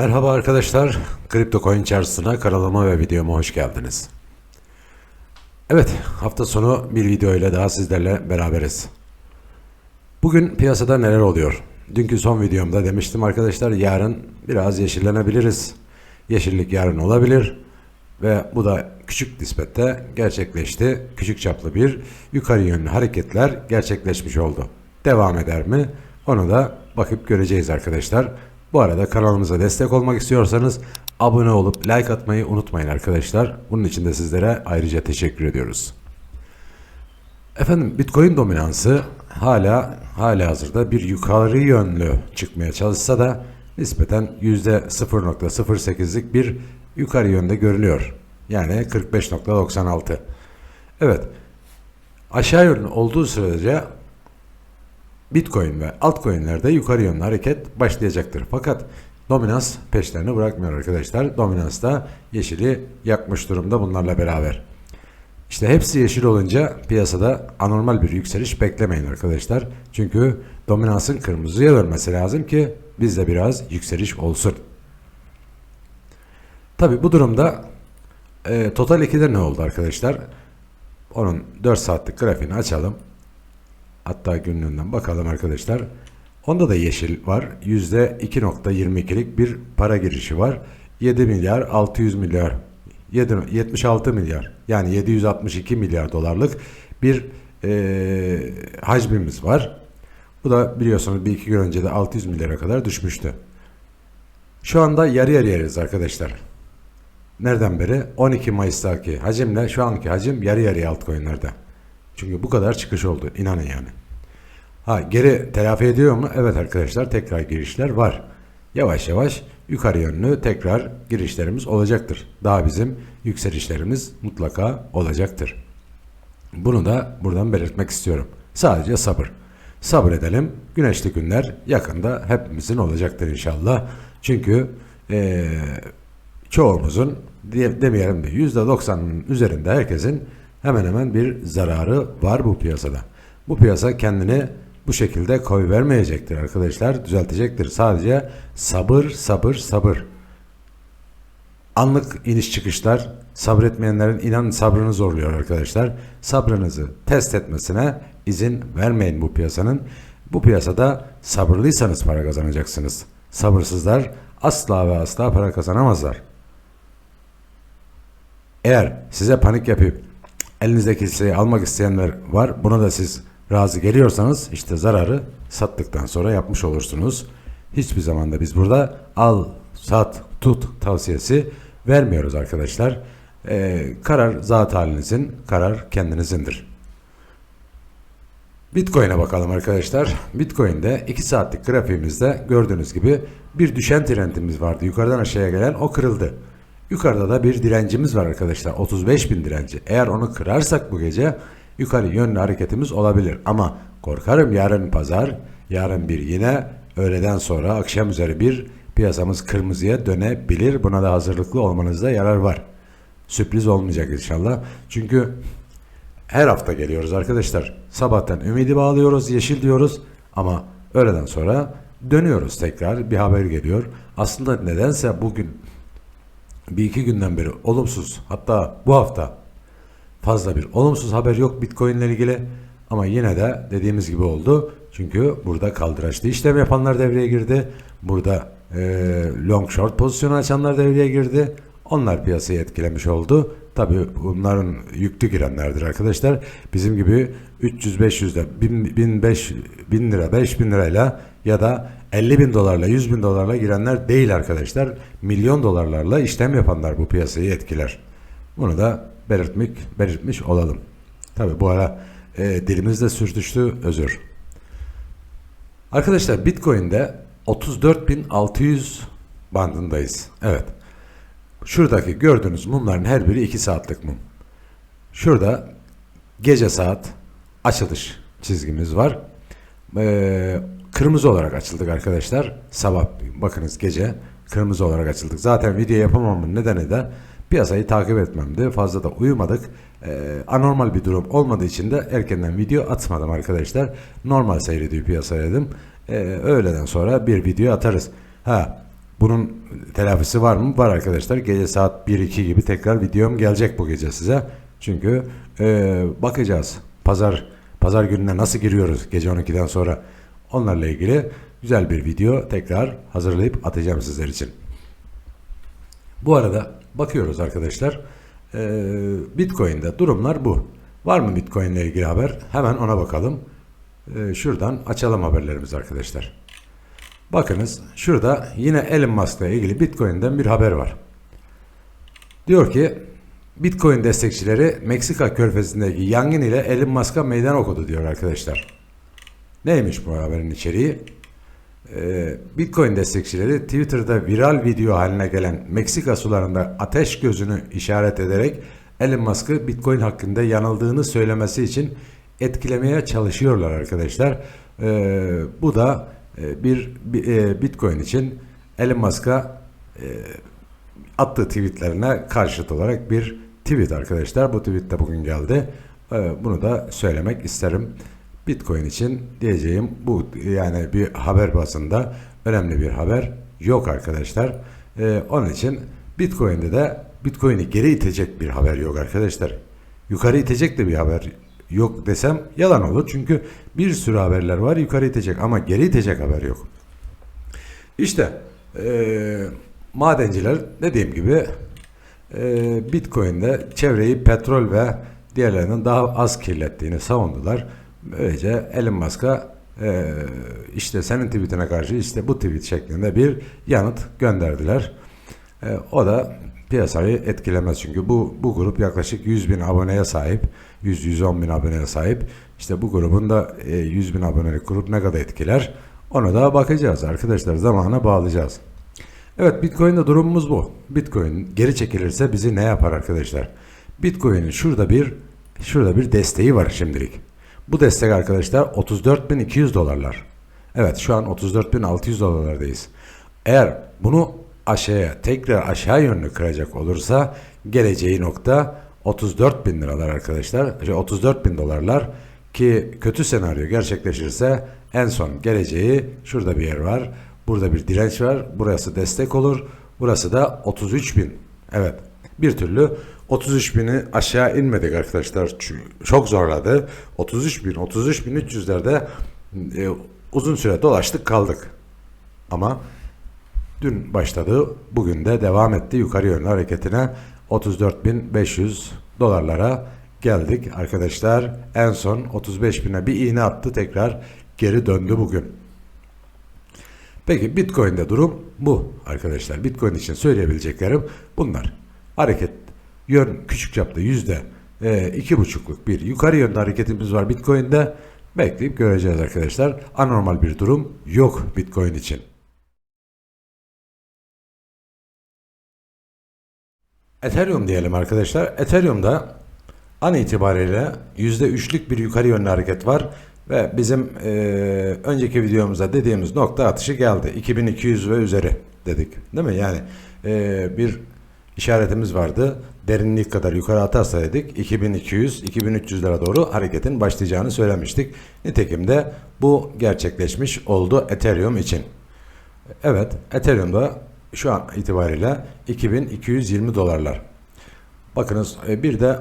Merhaba arkadaşlar, Kripto Coin Çarşısı'na kanalıma ve videoma hoş geldiniz. Evet, hafta sonu bir video ile daha sizlerle beraberiz. Bugün piyasada neler oluyor? Dünkü son videomda demiştim arkadaşlar yarın biraz yeşillenebiliriz. Yeşillik yarın olabilir ve bu da küçük nispette gerçekleşti. Küçük çaplı bir yukarı yönlü hareketler gerçekleşmiş oldu. Devam eder mi? Onu da bakıp göreceğiz arkadaşlar. Bu arada kanalımıza destek olmak istiyorsanız abone olup like atmayı unutmayın arkadaşlar. Bunun için de sizlere ayrıca teşekkür ediyoruz. Efendim Bitcoin dominansı hala hala hazırda bir yukarı yönlü çıkmaya çalışsa da nispeten %0.08'lik bir yukarı yönde görünüyor. Yani 45.96. Evet. Aşağı yönlü olduğu sürece Bitcoin ve altcoin'lerde yukarı yönlü hareket başlayacaktır. Fakat dominans peşlerini bırakmıyor arkadaşlar. Dominans da yeşili yakmış durumda bunlarla beraber. İşte hepsi yeşil olunca piyasada anormal bir yükseliş beklemeyin arkadaşlar. Çünkü dominansın kırmızıya dönmesi lazım ki bizde biraz yükseliş olsun. Tabi bu durumda e, Total 2'de ne oldu arkadaşlar? Onun 4 saatlik grafiğini açalım. Hatta günlüğünden bakalım arkadaşlar. Onda da yeşil var. %2.22'lik bir para girişi var. 7 milyar 600 milyar 7, 76 milyar yani 762 milyar dolarlık bir e, hacmimiz var. Bu da biliyorsunuz bir iki gün önce de 600 milyara kadar düşmüştü. Şu anda yarı yarıyayız arkadaşlar. Nereden beri? 12 Mayıs'taki hacimle şu anki hacim yarı yarıya altcoin'lerde. Çünkü bu kadar çıkış oldu. inanın yani. Ha geri telafi ediyor mu? Evet arkadaşlar tekrar girişler var. Yavaş yavaş yukarı yönlü tekrar girişlerimiz olacaktır. Daha bizim yükselişlerimiz mutlaka olacaktır. Bunu da buradan belirtmek istiyorum. Sadece sabır. Sabır edelim. Güneşli günler yakında hepimizin olacaktır inşallah. Çünkü eee çoğumuzun demeyelim de %90'ın üzerinde herkesin hemen hemen bir zararı var bu piyasada. Bu piyasa kendini bu şekilde koy vermeyecektir arkadaşlar. Düzeltecektir. Sadece sabır, sabır, sabır. Anlık iniş çıkışlar sabretmeyenlerin inan sabrını zorluyor arkadaşlar. Sabrınızı test etmesine izin vermeyin bu piyasanın. Bu piyasada sabırlıysanız para kazanacaksınız. Sabırsızlar asla ve asla para kazanamazlar. Eğer size panik yapıp elinizdeki hisseyi almak isteyenler var. Buna da siz razı geliyorsanız işte zararı sattıktan sonra yapmış olursunuz. Hiçbir zaman da biz burada al, sat, tut tavsiyesi vermiyoruz arkadaşlar. Ee, karar zat halinizin, karar kendinizindir. Bitcoin'e bakalım arkadaşlar. Bitcoin'de 2 saatlik grafiğimizde gördüğünüz gibi bir düşen trendimiz vardı. Yukarıdan aşağıya gelen o kırıldı. Yukarıda da bir direncimiz var arkadaşlar. 35 bin direnci. Eğer onu kırarsak bu gece yukarı yönlü hareketimiz olabilir. Ama korkarım yarın pazar, yarın bir yine öğleden sonra akşam üzeri bir piyasamız kırmızıya dönebilir. Buna da hazırlıklı olmanızda yarar var. Sürpriz olmayacak inşallah. Çünkü her hafta geliyoruz arkadaşlar. Sabahtan ümidi bağlıyoruz, yeşil diyoruz ama öğleden sonra dönüyoruz tekrar. Bir haber geliyor. Aslında nedense bugün bir iki günden beri olumsuz hatta bu hafta fazla bir olumsuz haber yok Bitcoin ile ilgili ama yine de dediğimiz gibi oldu. Çünkü burada kaldıraçlı işlem yapanlar devreye girdi. Burada e, long short pozisyonu açanlar devreye girdi. Onlar piyasayı etkilemiş oldu. Tabi bunların yüklü girenlerdir arkadaşlar. Bizim gibi 300-500'de 1000, 1500, 1000 lira 5000 lirayla ya da 50 bin dolarla 100 bin dolarla girenler değil arkadaşlar. Milyon dolarlarla işlem yapanlar bu piyasayı etkiler. Bunu da belirtmek, belirtmiş olalım. Tabi bu ara e, dilimizde sürtüştü özür. Arkadaşlar Bitcoin'de 34.600 bandındayız. Evet. Şuradaki gördüğünüz mumların her biri 2 saatlik mum. Şurada gece saat açılış çizgimiz var. Ee, kırmızı olarak açıldık arkadaşlar. Sabah bakınız gece kırmızı olarak açıldık. Zaten video yapamamın nedeni de piyasayı takip etmemdi. Fazla da uyumadık. Ee, anormal bir durum olmadığı için de erkenden video atmadım arkadaşlar. Normal seyrediyor piyasa dedim. Ee, öğleden sonra bir video atarız. Ha Bunun telafisi var mı? Var arkadaşlar. Gece saat 1-2 gibi tekrar videom gelecek bu gece size. Çünkü e, bakacağız. Pazar pazar gününe nasıl giriyoruz gece 12'den sonra. Onlarla ilgili güzel bir video tekrar hazırlayıp atacağım sizler için. Bu arada bakıyoruz arkadaşlar. Ee, Bitcoin'de durumlar bu. Var mı Bitcoin ile ilgili haber? Hemen ona bakalım. Ee, şuradan açalım haberlerimizi arkadaşlar. Bakınız şurada yine Elon Musk ile ilgili Bitcoin'den bir haber var. Diyor ki Bitcoin destekçileri Meksika körfezindeki yangın ile Elon Musk'a meydan okudu diyor arkadaşlar. Neymiş bu haberin içeriği? Ee, Bitcoin destekçileri Twitter'da viral video haline gelen Meksika sularında ateş gözünü işaret ederek Elon Musk'ı Bitcoin hakkında yanıldığını söylemesi için etkilemeye çalışıyorlar arkadaşlar. Ee, bu da bir, bir, e, Bitcoin için Elon Musk'a e, attığı tweetlerine karşıt olarak bir tweet arkadaşlar. Bu tweet de bugün geldi. Ee, bunu da söylemek isterim. Bitcoin için diyeceğim bu yani bir haber basında önemli bir haber yok arkadaşlar. Ee, onun için Bitcoin'de de Bitcoin'i geri itecek bir haber yok arkadaşlar. Yukarı itecek de bir haber yok desem yalan olur. Çünkü bir sürü haberler var yukarı itecek ama geri itecek haber yok. İşte eee, madenciler dediğim gibi eee Bitcoin'de çevreyi petrol ve diğerlerinin daha az kirlettiğini savundular. Böylece Elon Musk'a eee, işte senin tweetine karşı işte bu tweet şeklinde bir yanıt gönderdiler. Eee, o da piyasayı etkilemez çünkü bu bu grup yaklaşık 100 bin aboneye sahip 100-110 bin aboneye sahip işte bu grubun da e, 100 bin abonelik grup ne kadar etkiler ona da bakacağız arkadaşlar zamana bağlayacağız. Evet Bitcoin'de durumumuz bu. Bitcoin geri çekilirse bizi ne yapar arkadaşlar? Bitcoin'in şurada bir şurada bir desteği var şimdilik. Bu destek arkadaşlar 34.200 dolarlar. Evet şu an 34.600 dolarlardayız. Eğer bunu aşağıya tekrar aşağı yönlü kıracak olursa geleceği nokta 34 bin liralar arkadaşlar. Şey, 34 bin dolarlar ki kötü senaryo gerçekleşirse en son geleceği şurada bir yer var. Burada bir direnç var. Burası destek olur. Burası da 33 bin. Evet. Bir türlü 33 bini aşağı inmedik arkadaşlar. Çok zorladı. 33 bin, 33 bin 300'lerde e, uzun süre dolaştık kaldık. Ama dün başladı. Bugün de devam etti yukarı yönlü hareketine 34.500 dolarlara geldik arkadaşlar. En son 35 bine bir iğne attı tekrar geri döndü bugün. Peki Bitcoin'de durum bu arkadaşlar. Bitcoin için söyleyebileceklerim bunlar. Hareket yön küçük çapta yüzde e, iki buçukluk bir yukarı yönlü hareketimiz var Bitcoin'de. Bekleyip göreceğiz arkadaşlar. Anormal bir durum yok Bitcoin için. Ethereum diyelim arkadaşlar. Ethereum'da an itibariyle %3'lük bir yukarı yönlü hareket var ve bizim e, önceki videomuzda dediğimiz nokta atışı geldi. 2200 ve üzeri dedik. Değil mi? Yani e, bir işaretimiz vardı. Derinlik kadar yukarı atarsa dedik 2200 2300'lere doğru hareketin başlayacağını söylemiştik. Nitekim de bu gerçekleşmiş oldu Ethereum için. Evet, Ethereum'da şu an itibariyle 2220 dolarlar. Bakınız e, bir de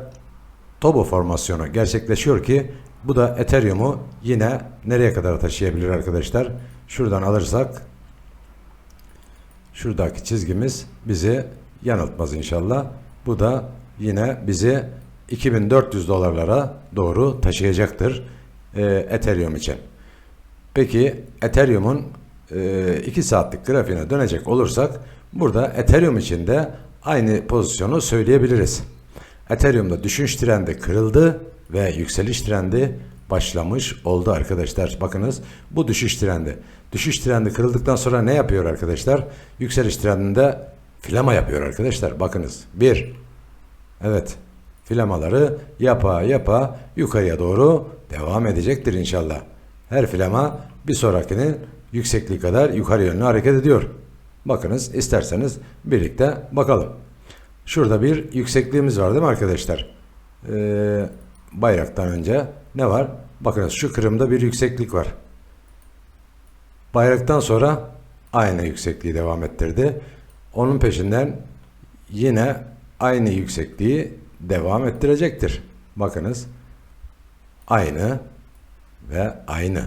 Tobo formasyonu gerçekleşiyor ki bu da Ethereum'u yine nereye kadar taşıyabilir arkadaşlar? Şuradan alırsak şuradaki çizgimiz bizi yanıltmaz inşallah. Bu da yine bizi 2400 dolarlara doğru taşıyacaktır e, Ethereum için. Peki Ethereum'un 2 saatlik grafiğine dönecek olursak burada Ethereum için de aynı pozisyonu söyleyebiliriz. Ethereum'da düşüş trendi kırıldı ve yükseliş trendi başlamış oldu arkadaşlar. Bakınız bu düşüş trendi. Düşüş trendi kırıldıktan sonra ne yapıyor arkadaşlar? Yükseliş trendinde filama yapıyor arkadaşlar. Bakınız. Bir. Evet. Filamaları yapa yapa yukarıya doğru devam edecektir inşallah. Her filama bir sonrakinin yüksekliği kadar yukarı yönlü hareket ediyor. Bakınız isterseniz birlikte bakalım. Şurada bir yüksekliğimiz var değil mi arkadaşlar? Ee, bayraktan önce ne var? Bakınız şu kırımda bir yükseklik var. Bayraktan sonra aynı yüksekliği devam ettirdi. Onun peşinden yine aynı yüksekliği devam ettirecektir. Bakınız aynı ve aynı.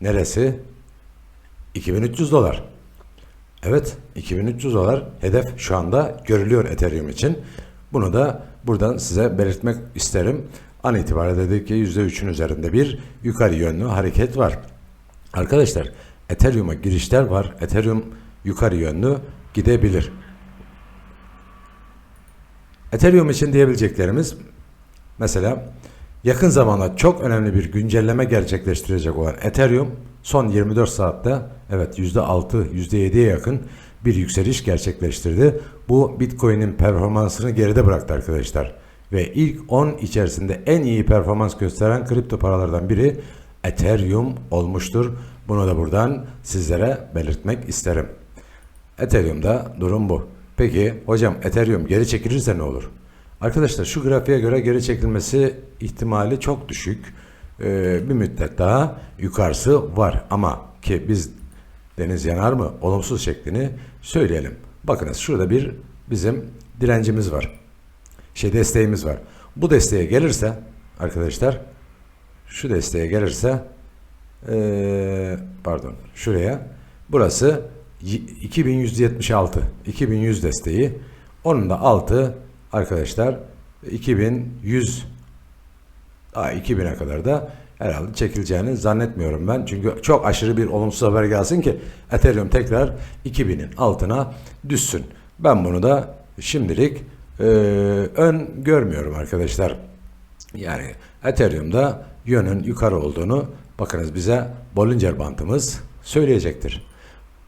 Neresi? 2300 dolar. Evet 2300 dolar hedef şu anda görülüyor Ethereum için. Bunu da buradan size belirtmek isterim. An itibariyle dedik ki %3'ün üzerinde bir yukarı yönlü hareket var. Arkadaşlar Ethereum'a girişler var. Ethereum yukarı yönlü gidebilir. Ethereum için diyebileceklerimiz mesela yakın zamanda çok önemli bir güncelleme gerçekleştirecek olan Ethereum son 24 saatte evet %6, %7'ye yakın bir yükseliş gerçekleştirdi. Bu Bitcoin'in performansını geride bıraktı arkadaşlar. Ve ilk 10 içerisinde en iyi performans gösteren kripto paralardan biri Ethereum olmuştur. Bunu da buradan sizlere belirtmek isterim. Ethereum'da durum bu. Peki hocam Ethereum geri çekilirse ne olur? Arkadaşlar şu grafiğe göre geri çekilmesi ihtimali çok düşük. Ee, bir müddet daha yukarısı var ama ki biz deniz yanar mı olumsuz şeklini söyleyelim. Bakınız şurada bir bizim direncimiz var. Şey desteğimiz var. Bu desteğe gelirse arkadaşlar şu desteğe gelirse ee, pardon şuraya burası y- 2176 2100 desteği onun da altı arkadaşlar 2100 daha 2000'e kadar da herhalde çekileceğini zannetmiyorum ben. Çünkü çok aşırı bir olumsuz haber gelsin ki Ethereum tekrar 2000'in altına düşsün. Ben bunu da şimdilik e, ön görmüyorum arkadaşlar. Yani Ethereum'da yönün yukarı olduğunu bakınız bize Bollinger bantımız söyleyecektir.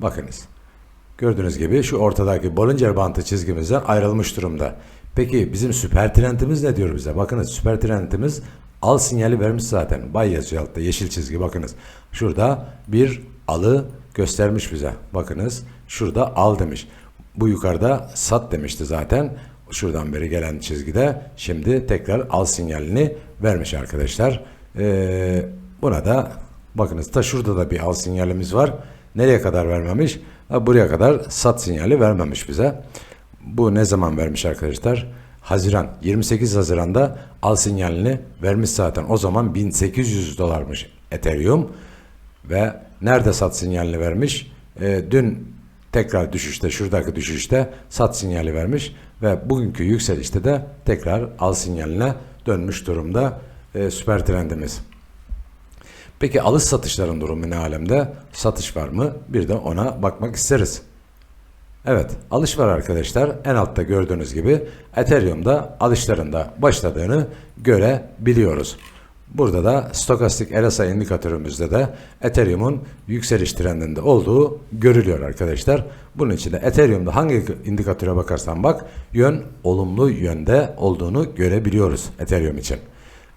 Bakınız. Gördüğünüz gibi şu ortadaki Bollinger bantı çizgimizden ayrılmış durumda. Peki bizim süper trendimiz ne diyor bize? Bakınız süper trendimiz al sinyali vermiş zaten. Bay yazıyor altta yeşil çizgi bakınız. Şurada bir alı göstermiş bize. Bakınız şurada al demiş. Bu yukarıda sat demişti zaten. Şuradan beri gelen çizgide şimdi tekrar al sinyalini vermiş arkadaşlar. Ee, buna da bakınız ta şurada da bir al sinyalimiz var. Nereye kadar vermemiş? Buraya kadar sat sinyali vermemiş bize. Bu ne zaman vermiş arkadaşlar? Haziran 28 Haziran'da al sinyalini vermiş zaten. O zaman 1800 dolarmış Ethereum ve nerede sat sinyalini vermiş? Ee, dün tekrar düşüşte şuradaki düşüşte sat sinyali vermiş ve bugünkü yükselişte de tekrar al sinyaline dönmüş durumda e, süper trendimiz. Peki alış satışların durumu ne alemde? Satış var mı? Bir de ona bakmak isteriz. Evet, alış var arkadaşlar. En altta gördüğünüz gibi Ethereum'da alışlarında başladığını görebiliyoruz. Burada da stokastik RSI indikatörümüzde de Ethereum'un yükseliş trendinde olduğu görülüyor arkadaşlar. Bunun için de Ethereum'da hangi indikatöre bakarsan bak yön olumlu yönde olduğunu görebiliyoruz Ethereum için.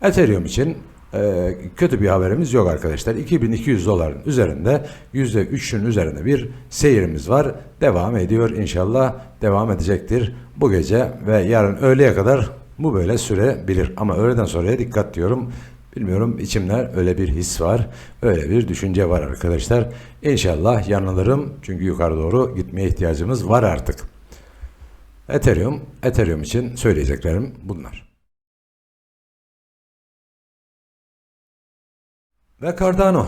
Ethereum için e, kötü bir haberimiz yok arkadaşlar. 2200 doların üzerinde %3'ün üzerinde bir seyirimiz var. Devam ediyor inşallah devam edecektir. Bu gece ve yarın öğleye kadar bu böyle sürebilir. Ama öğleden sonraya dikkat diyorum. Bilmiyorum içimler öyle bir his var. Öyle bir düşünce var arkadaşlar. İnşallah yanılırım. Çünkü yukarı doğru gitmeye ihtiyacımız var artık. Ethereum, Ethereum için söyleyeceklerim bunlar. Ve Cardano.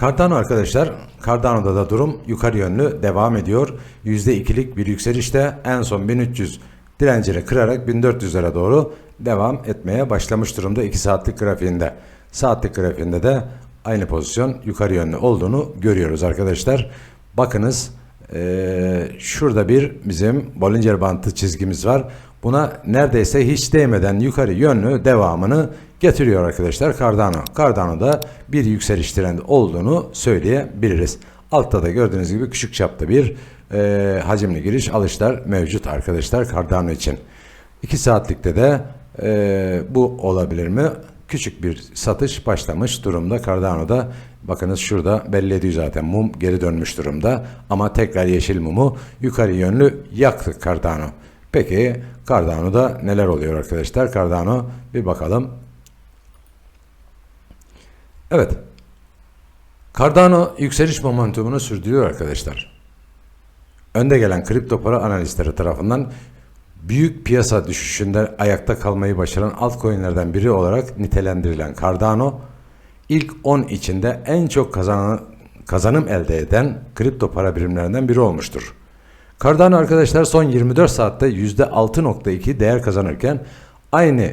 Cardano arkadaşlar, Cardano'da da durum yukarı yönlü devam ediyor. %2'lik bir yükselişte en son 1300 direncini kırarak 1400'lere doğru devam etmeye başlamış durumda 2 saatlik grafiğinde. Saatlik grafiğinde de aynı pozisyon yukarı yönlü olduğunu görüyoruz arkadaşlar. Bakınız ee, şurada bir bizim Bollinger Bantı çizgimiz var. Buna neredeyse hiç değmeden yukarı yönlü devamını getiriyor arkadaşlar Cardano. Cardano'da bir yükseliş trendi olduğunu söyleyebiliriz. Altta da gördüğünüz gibi küçük çapta bir e, hacimli giriş alışlar mevcut arkadaşlar Cardano için. 2 saatlikte de e, bu olabilir mi? Küçük bir satış başlamış durumda Cardano'da. Bakınız şurada belli ediyor zaten mum geri dönmüş durumda. Ama tekrar yeşil mumu yukarı yönlü yaktı Cardano. Peki Cardano'da neler oluyor arkadaşlar? Cardano bir bakalım. Evet. Cardano yükseliş momentumunu sürdürüyor arkadaşlar. önde gelen kripto para analistleri tarafından büyük piyasa düşüşünde ayakta kalmayı başaran altcoin'lerden biri olarak nitelendirilen Cardano ilk 10 içinde en çok kazanan, kazanım elde eden kripto para birimlerinden biri olmuştur. Cardano arkadaşlar son 24 saatte %6.2 değer kazanırken aynı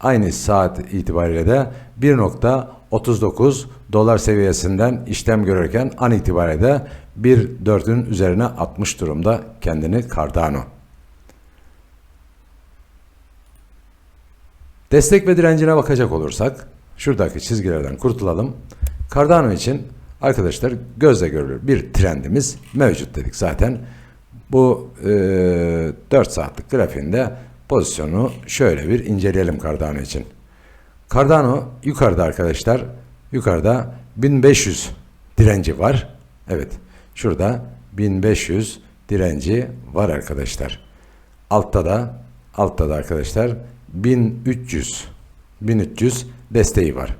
aynı saat itibariyle de 1.39 dolar seviyesinden işlem görürken an itibariyle de 1.4'ün üzerine atmış durumda kendini Cardano. Destek ve direncine bakacak olursak şuradaki çizgilerden kurtulalım. Cardano için arkadaşlar gözle görülür bir trendimiz mevcut dedik zaten. Bu e, 4 saatlik grafiğinde pozisyonu şöyle bir inceleyelim Cardano için. Cardano yukarıda arkadaşlar. Yukarıda 1500 direnci var. Evet. Şurada 1500 direnci var arkadaşlar. Altta da altta da arkadaşlar 1300 1300 desteği var.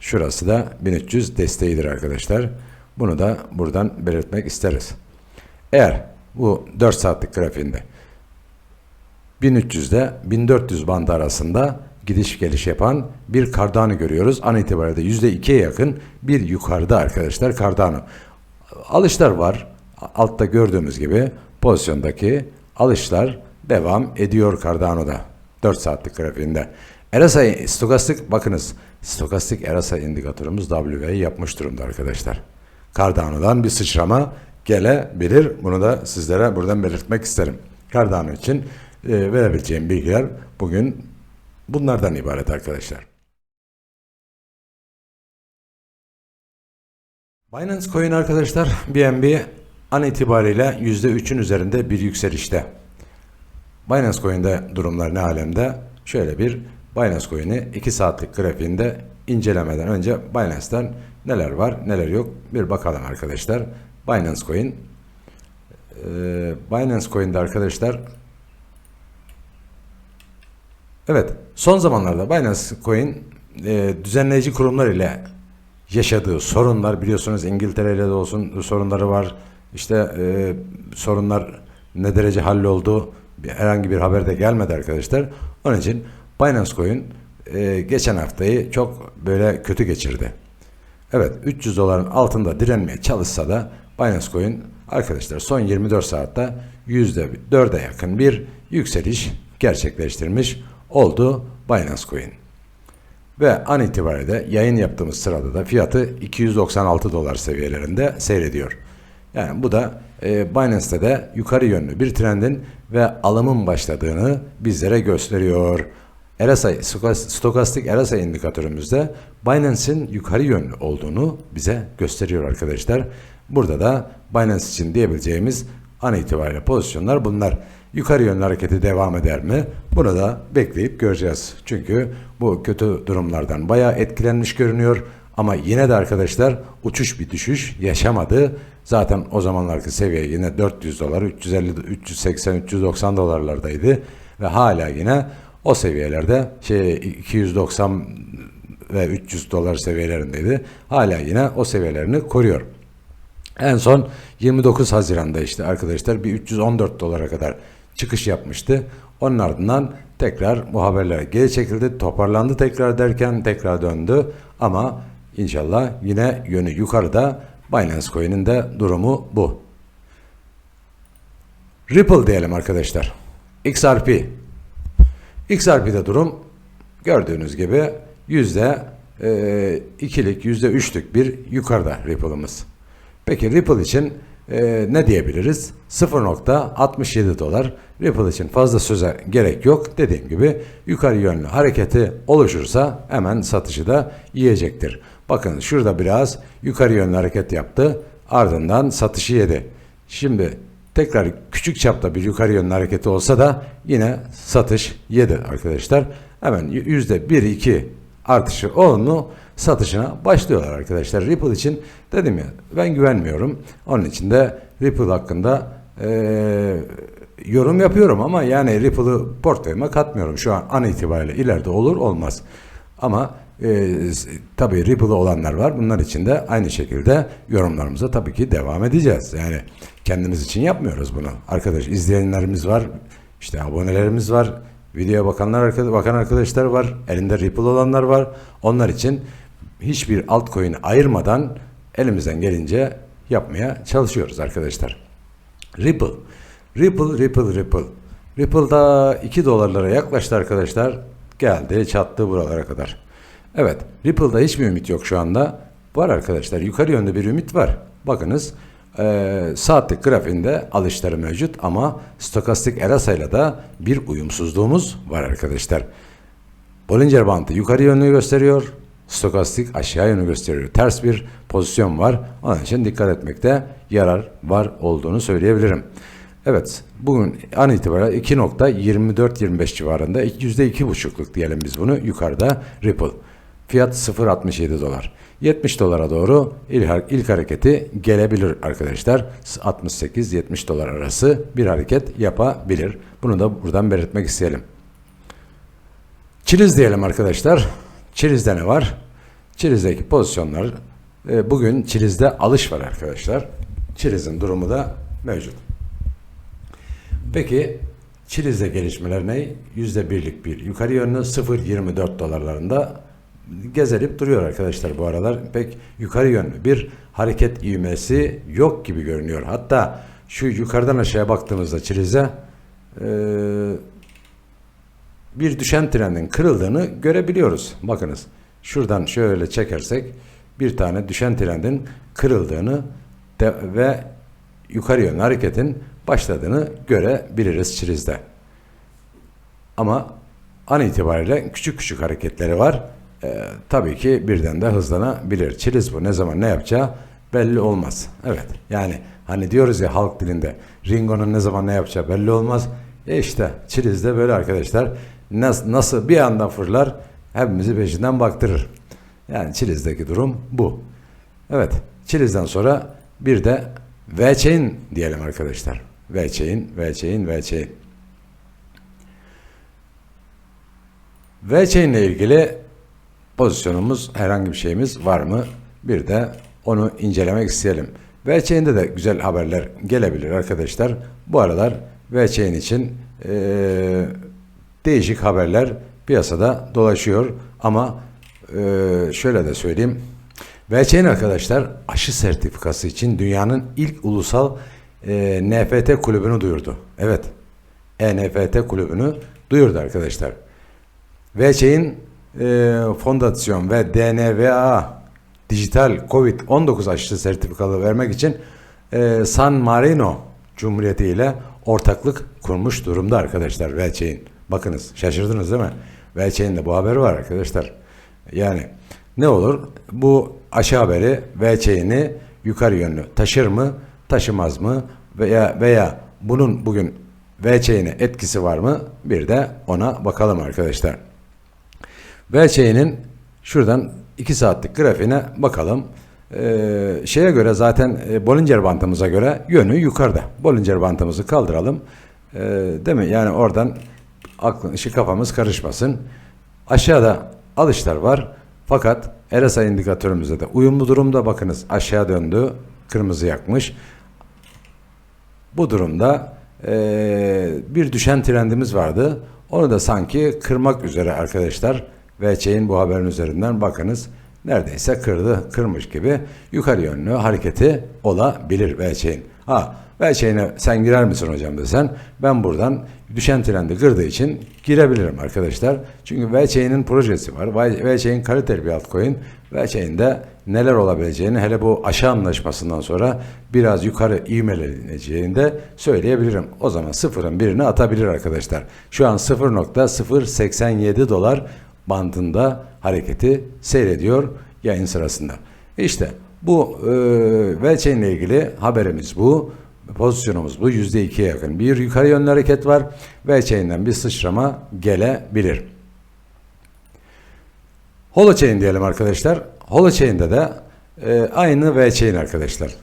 Şurası da 1300 desteğidir arkadaşlar. Bunu da buradan belirtmek isteriz. Eğer bu 4 saatlik grafiğinde 1300 ile 1400 bandı arasında gidiş geliş yapan bir Cardano görüyoruz. An itibariyle %2'ye yakın bir yukarıda arkadaşlar Cardano. Alışlar var. Altta gördüğümüz gibi pozisyondaki alışlar devam ediyor Cardano'da. 4 saatlik grafiğinde. RSI stokastik bakınız stokastik RSI indikatörümüz W'yi yapmış durumda arkadaşlar. Cardano'dan bir sıçrama gelebilir. Bunu da sizlere buradan belirtmek isterim. Cardano için e, verebileceğim bilgiler bugün bunlardan ibaret arkadaşlar. Binance Coin arkadaşlar BNB an itibariyle %3'ün üzerinde bir yükselişte. Binance Coin'de durumlar ne alemde? Şöyle bir Binance Coin'i 2 saatlik grafiğinde incelemeden önce Binance'ten neler var neler yok bir bakalım arkadaşlar. Binance Coin ee, Binance Coin'de arkadaşlar Evet son zamanlarda Binance Coin e, düzenleyici kurumlar ile yaşadığı sorunlar biliyorsunuz İngiltere ile de olsun sorunları var. İşte e, sorunlar ne derece halloldu herhangi bir haberde gelmedi arkadaşlar. Onun için Binance Coin e, geçen haftayı çok böyle kötü geçirdi. Evet 300 doların altında direnmeye çalışsa da Binance Coin arkadaşlar son 24 saatte %4'e yakın bir yükseliş gerçekleştirmiş oldu Binance Coin. Ve an itibariyle yayın yaptığımız sırada da fiyatı 296 dolar seviyelerinde seyrediyor. Yani bu da e, Binance'te de yukarı yönlü bir trendin ve alımın başladığını bizlere gösteriyor. RSI, stokastik RSI indikatörümüzde Binance'in yukarı yönlü olduğunu bize gösteriyor arkadaşlar. Burada da Binance için diyebileceğimiz an itibariyle pozisyonlar bunlar. Yukarı yönlü hareketi devam eder mi? Bunu da bekleyip göreceğiz. Çünkü bu kötü durumlardan bayağı etkilenmiş görünüyor. Ama yine de arkadaşlar uçuş bir düşüş yaşamadı. Zaten o zamanlarki seviye yine 400 dolar, 350, 380, 390 dolarlardaydı. Ve hala yine o seviyelerde şey 290 ve 300 dolar seviyelerindeydi. Hala yine o seviyelerini koruyor. En son 29 Haziran'da işte arkadaşlar bir 314 dolara kadar çıkış yapmıştı. Onun ardından tekrar bu haberler geri çekildi. Toparlandı tekrar derken tekrar döndü. Ama inşallah yine yönü yukarıda. Binance Coin'in de durumu bu. Ripple diyelim arkadaşlar. XRP. XRP'de durum gördüğünüz gibi yüzde e, ikilik, yüzde üçlük bir yukarıda Ripple'ımız. Peki Ripple için e, ne diyebiliriz? 0.67 dolar. Ripple için fazla söze gerek yok. Dediğim gibi yukarı yönlü hareketi oluşursa hemen satışı da yiyecektir. Bakın şurada biraz yukarı yönlü hareket yaptı. Ardından satışı yedi. Şimdi tekrar küçük çapta bir yukarı yönlü hareketi olsa da yine satış yedi arkadaşlar. Hemen %1-2 artışı oldu satışına başlıyorlar arkadaşlar. Ripple için dedim ya ben güvenmiyorum. Onun için de Ripple hakkında e, yorum yapıyorum ama yani Ripple'ı portföyüme katmıyorum. Şu an an itibariyle ileride olur olmaz. Ama e, tabii Ripple'ı olanlar var. Bunlar için de aynı şekilde yorumlarımıza tabii ki devam edeceğiz. Yani kendimiz için yapmıyoruz bunu. Arkadaş izleyenlerimiz var. işte abonelerimiz var. Videoya bakanlar bakan arkadaşlar var. Elinde Ripple olanlar var. Onlar için hiçbir altcoin'i ayırmadan elimizden gelince yapmaya çalışıyoruz arkadaşlar. Ripple. Ripple, Ripple, Ripple. Ripple'da 2 dolarlara yaklaştı arkadaşlar. Geldi, çattı buralara kadar. Evet, Ripple'da hiçbir ümit yok şu anda. Var arkadaşlar, yukarı yönlü bir ümit var. Bakınız, eee, saatlik grafiğinde alışları mevcut ama stokastik erasayla da bir uyumsuzluğumuz var arkadaşlar. Bollinger Bandı yukarı yönlü gösteriyor. Stokastik aşağı yönlü gösteriyor. Ters bir pozisyon var. Onun için dikkat etmekte yarar var olduğunu söyleyebilirim. Evet, bugün an itibariyle 2.24-25 civarında %2,5'luk diyelim biz bunu yukarıda Ripple. Fiyat 0.67 dolar. 70 dolara doğru ilk, ilk hareketi gelebilir arkadaşlar. 68-70 dolar arası bir hareket yapabilir. Bunu da buradan belirtmek isteyelim. Çiliz diyelim arkadaşlar. Çiliz'de ne var? Çiliz'deki pozisyonlar e, bugün Çiliz'de alış var arkadaşlar. Çiliz'in durumu da mevcut. Peki Çiliz'de gelişmeler ne? Yüzde birlik bir yukarı yönlü 0.24 dolarlarında gezelip duruyor arkadaşlar bu aralar. Pek yukarı yönlü bir hareket ivmesi yok gibi görünüyor. Hatta şu yukarıdan aşağıya baktığımızda Çiliz'e e, bir düşen trendin kırıldığını görebiliyoruz. Bakınız şuradan şöyle çekersek bir tane düşen trendin kırıldığını ve yukarı yönlü hareketin başladığını görebiliriz çizde. Ama an itibariyle küçük küçük hareketleri var. Ee, tabii ki birden de hızlanabilir. Çiliz bu ne zaman ne yapacağı belli olmaz. Evet yani hani diyoruz ya halk dilinde Ringo'nun ne zaman ne yapacağı belli olmaz. E işte Çiliz de böyle arkadaşlar. Nasıl, nasıl bir anda fırlar hepimizi peşinden baktırır. Yani Çiliz'deki durum bu. Evet Çiliz'den sonra bir de V-Chain diyelim arkadaşlar. V-Chain, V-Chain, V-Chain. V-Chain ile ilgili pozisyonumuz, herhangi bir şeyimiz var mı? Bir de onu incelemek isteyelim. V-Chain'de de güzel haberler gelebilir arkadaşlar. Bu aralar V-Chain için eee, değişik haberler piyasada dolaşıyor. Ama eee, şöyle de söyleyeyim. V-Chain arkadaşlar aşı sertifikası için dünyanın ilk ulusal eee, NFT kulübünü duyurdu. Evet, NFT kulübünü duyurdu arkadaşlar. VÇ'in e, fondasyon ve DNVA dijital COVID-19 aşısı sertifikalı vermek için e, San Marino Cumhuriyeti ile ortaklık kurmuş durumda arkadaşlar VÇ'in. Bakınız şaşırdınız değil mi? VÇ'in de bu haberi var arkadaşlar. Yani ne olur bu aşı haberi VÇ'ini yukarı yönlü taşır mı taşımaz mı veya veya bunun bugün VÇ'ine etkisi var mı bir de ona bakalım arkadaşlar. VÇ'nin şuradan 2 saatlik grafiğine bakalım. Ee, şeye göre zaten e, Bollinger bantımıza göre yönü yukarıda. Bollinger bantımızı kaldıralım. Ee, değil mi? Yani oradan aklın işi kafamız karışmasın. Aşağıda alışlar var. Fakat RSI indikatörümüzde de uyumlu durumda bakınız aşağı döndü. Kırmızı yakmış. Bu durumda eee, bir düşen trendimiz vardı. Onu da sanki kırmak üzere arkadaşlar. VÇ'in bu haberin üzerinden bakınız neredeyse kırdı, kırmış gibi yukarı yönlü hareketi olabilir VÇ'in. Ha VÇ'ine sen girer misin hocam desen ben buradan düşen trendi kırdığı için girebilirim arkadaşlar. Çünkü VÇ'nin projesi var. VÇ'in kaliteli bir altcoin. VÇ'inde neler olabileceğini hele bu aşağı anlaşmasından sonra biraz yukarı ivmeleneceğini de söyleyebilirim. O zaman sıfırın birini atabilir arkadaşlar. Şu an 0.087 dolar bandında hareketi seyrediyor yayın sırasında. İşte bu e, VChain ile ilgili haberimiz bu. Pozisyonumuz bu. %2'ye yakın bir yukarı yönlü hareket var. VChain'den bir sıçrama gelebilir. Holochain diyelim arkadaşlar. Holochain'de de e, aynı VChain arkadaşlar.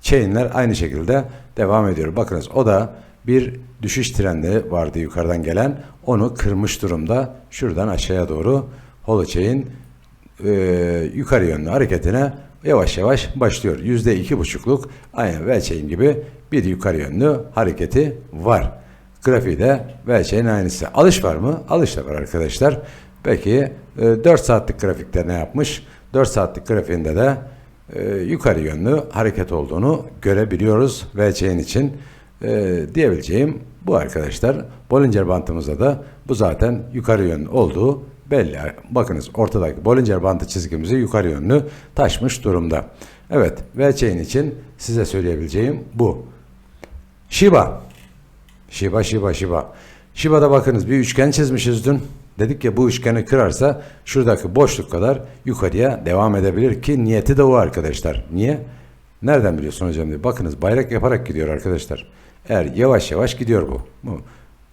Chain'ler aynı şekilde devam ediyor. Bakınız o da bir düşüş trendi vardı yukarıdan gelen. Onu kırmış durumda. Şuradan aşağıya doğru Holochain e, yukarı yönlü hareketine yavaş yavaş başlıyor. Yüzde iki buçukluk aynı VC'in gibi bir yukarı yönlü hareketi var. Grafiği de VC'nin aynısı. Alış var mı? Alış da var arkadaşlar. Peki e, 4 saatlik grafikte ne yapmış? 4 saatlik grafiğinde de e, yukarı yönlü hareket olduğunu görebiliyoruz VC'nin için. E, diyebileceğim bu arkadaşlar. Bollinger bantımızda da bu zaten yukarı yönlü olduğu belli. Bakınız ortadaki Bollinger bantı çizgimizi yukarı yönlü taşmış durumda. Evet VC'nin için size söyleyebileceğim bu. Shiba. Shiba, Shiba, Shiba. Shiba'da bakınız bir üçgen çizmişiz dün. Dedik ya bu üçgeni kırarsa şuradaki boşluk kadar yukarıya devam edebilir ki niyeti de o arkadaşlar. Niye? Nereden biliyorsun hocam diye. Bakınız bayrak yaparak gidiyor arkadaşlar. Eğer yavaş yavaş gidiyor bu. bu.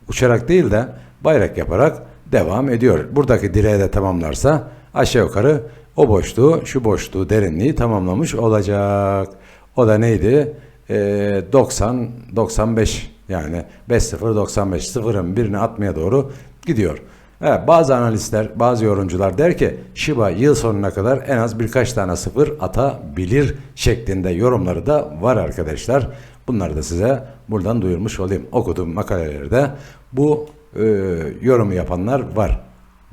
Uçarak değil de bayrak yaparak devam ediyor. Buradaki direği de tamamlarsa aşağı yukarı o boşluğu, şu boşluğu, derinliği tamamlamış olacak. O da neydi? Ee, 90, 95 yani 5-0, 95 sıfırın birini atmaya doğru gidiyor. Evet, bazı analistler, bazı yorumcular der ki Shiba yıl sonuna kadar en az birkaç tane sıfır atabilir şeklinde yorumları da var arkadaşlar. Bunları da size buradan duyurmuş olayım. Okuduğum makalelerde bu e, yorumu yapanlar var.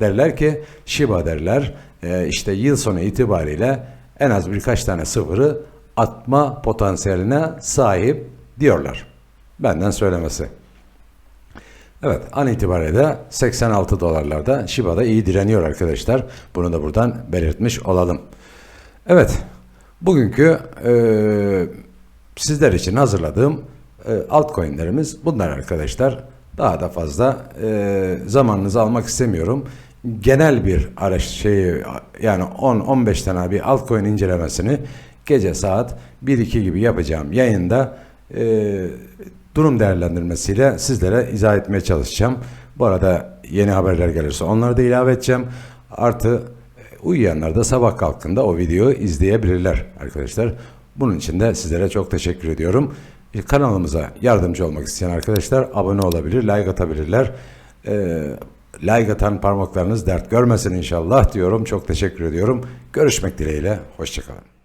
Derler ki Shiba derler e, işte yıl sonu itibariyle en az birkaç tane sıfırı atma potansiyeline sahip diyorlar. Benden söylemesi. Evet an itibariyle de 86 dolarlarda Shiba'da iyi direniyor arkadaşlar. Bunu da buradan belirtmiş olalım. Evet bugünkü e, sizler için hazırladığım e, altcoin'lerimiz bunlar arkadaşlar. Daha da fazla e, zamanınızı almak istemiyorum. Genel bir araç şeyi yani 10-15 tane bir altcoin incelemesini gece saat 1-2 gibi yapacağım yayında e, durum değerlendirmesiyle sizlere izah etmeye çalışacağım. Bu arada yeni haberler gelirse onları da ilave edeceğim. Artı uyuyanlar da sabah kalktığında o videoyu izleyebilirler arkadaşlar. Bunun için de sizlere çok teşekkür ediyorum. Kanalımıza yardımcı olmak isteyen arkadaşlar abone olabilir, like atabilirler. E, like atan parmaklarınız dert görmesin inşallah diyorum. Çok teşekkür ediyorum. Görüşmek dileğiyle. Hoşçakalın.